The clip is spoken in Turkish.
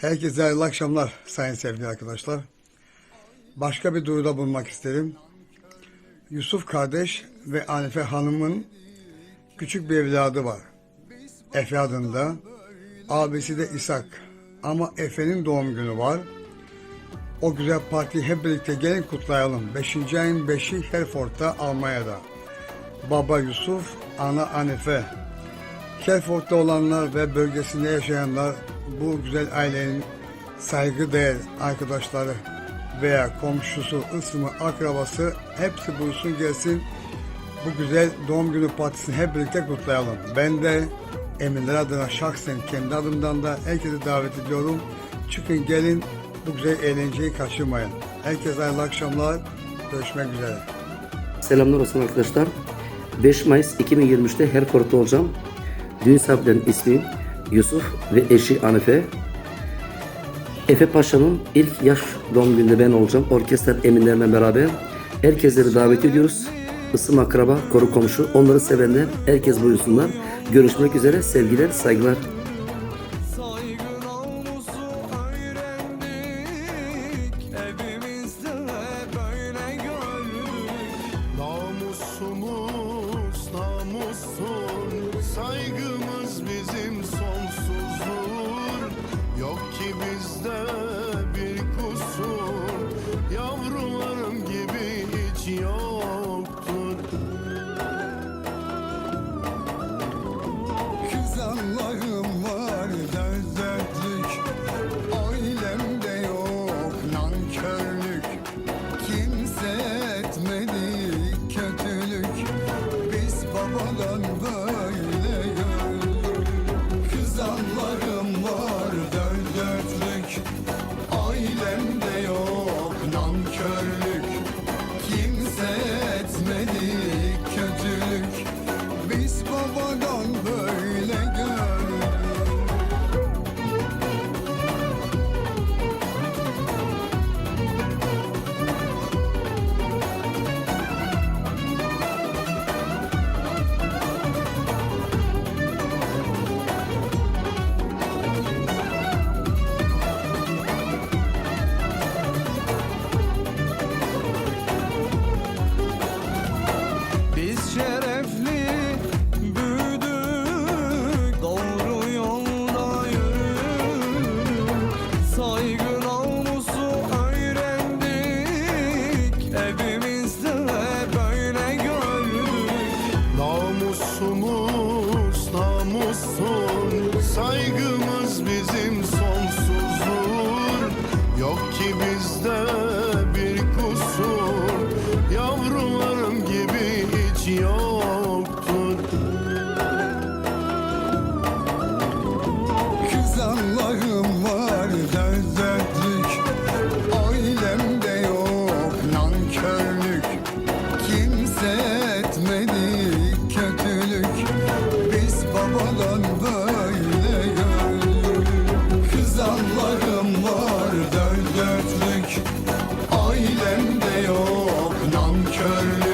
Herkese hayırlı akşamlar sayın sevgili arkadaşlar. Başka bir duyuruda bulunmak isterim. Yusuf kardeş ve Hanife hanımın küçük bir evladı var. Efe adında. Abisi de İshak. Ama Efe'nin doğum günü var. O güzel partiyi hep birlikte gelin kutlayalım. 5. ayın 5'i Herford'da Almanya'da. Baba Yusuf, ana Hanife. Herford'da olanlar ve bölgesinde yaşayanlar bu güzel ailenin saygıdeğer arkadaşları veya komşusu, ısmı, akrabası hepsi buyursun gelsin. Bu güzel doğum günü partisini hep birlikte kutlayalım. Ben de emirler adına şahsen kendi adımdan da herkese davet ediyorum. Çıkın gelin bu güzel eğlenceyi kaçırmayın. Herkese hayırlı akşamlar. Görüşmek üzere. Selamlar olsun arkadaşlar. 5 Mayıs 2023'te Herford'da olacağım. Düğün sahiplerinin ismi Yusuf ve eşi Hanife. Efe Paşa'nın ilk yaş doğum gününde ben olacağım. Orkestra eminlerle beraber. Herkesleri davet ediyoruz. Isım akraba, koru komşu, onları sevenler herkes buyursunlar. Görüşmek üzere, sevgiler, saygılar. Saygı Namusumuz namustur Saygımız babadan böyle gördük Kız Allah'ım var dört dörtlük. Ailemde yok nankörlük. Kimse etmedi kötülük. Biz babadan Kızanlarım var dört Ailemde yok nankörlük.